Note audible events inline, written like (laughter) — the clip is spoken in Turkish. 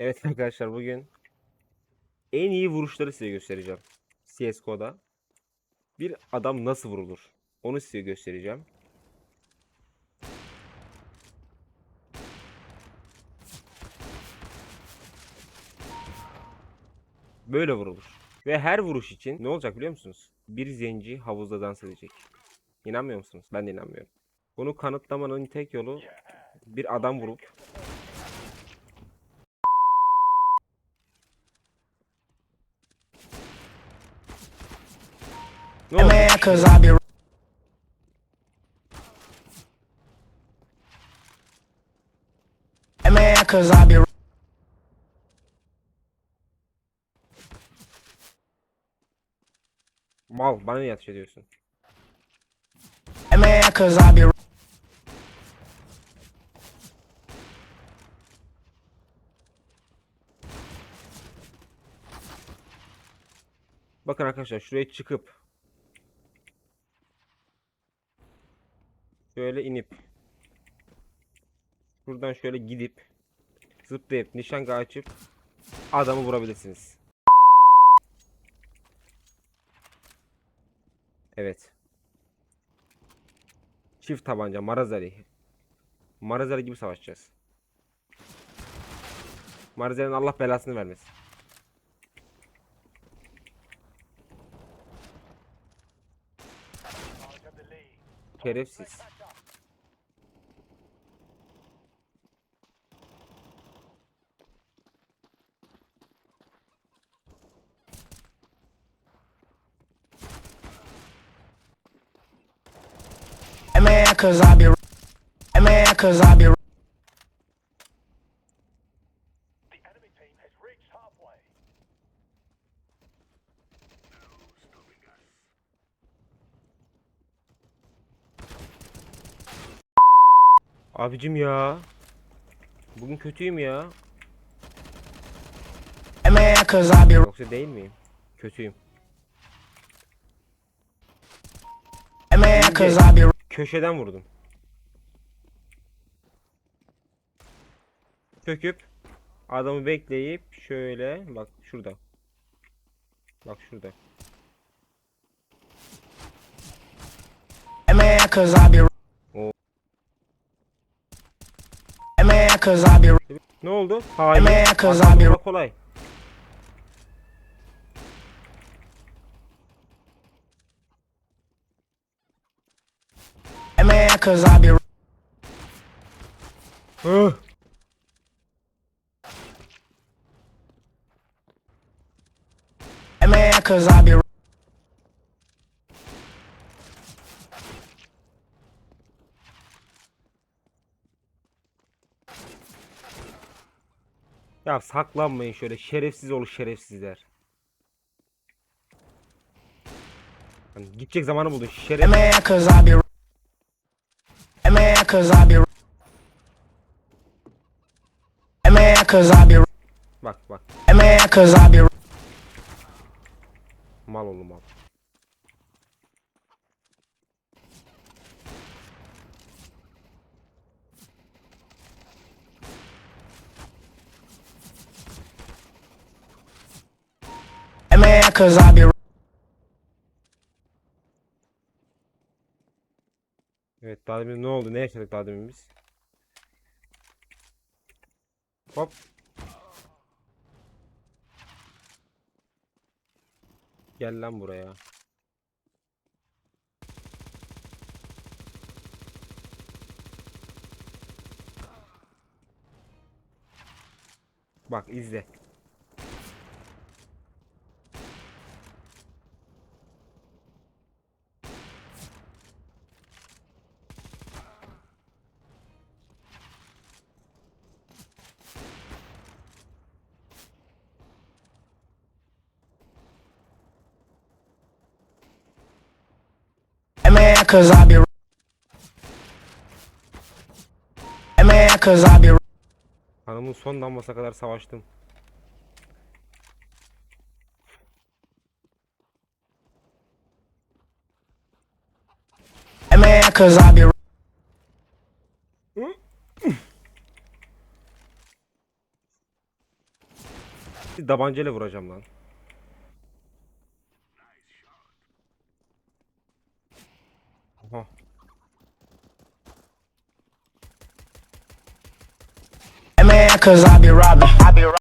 Evet (laughs) arkadaşlar bugün en iyi vuruşları size göstereceğim. CSGO'da. Bir adam nasıl vurulur? Onu size göstereceğim. Böyle vurulur. Ve her vuruş için ne olacak biliyor musunuz? Bir zenci havuzda dans edecek. İnanmıyor musunuz? Ben de inanmıyorum. Bunu kanıtlamanın tek yolu bir adam vurup Man, cause I be Man, cause I be Mal bana niye ateş ediyorsun? Man, cause I be Bakın arkadaşlar şuraya çıkıp şöyle inip şuradan şöyle gidip zıplayıp nişanga açıp adamı vurabilirsiniz. Evet. Çift tabanca Marazali. Marazali gibi savaşacağız. Marazali'nin Allah belasını vermesin. Şerefsiz. Man, cause I be Man, cause I be The enemy team has reached halfway. Abicim ya. Bugün kötüyüm ya. Yoksa değil miyim? Kötüyüm. Cause I be Köşeden vurdum. Çöküp adamı bekleyip şöyle bak şurada. Bak şurada. Oo. Ne oldu? Hayır. Vurmak kolay. Man, cause I be Hıh. Man, cause I be Ya saklanmayın şöyle şerefsiz ol şerefsizler. Hani gidecek zamanı buldun şeref. Cause I be Man, cause I be Man, cause I be Bak bak Man, cause I be mal oğlum mal. Man, cause I be daha demin ne oldu? Ne yaşadık daha demin biz? Hop. Gel lan buraya. Bak izle. Man, cause I be Man, cause I be Kanımın son damlasına kadar savaştım. Man, cause I be Tabancayla vuracağım lan. Oha. Man, cause I be robbing. I be robbing.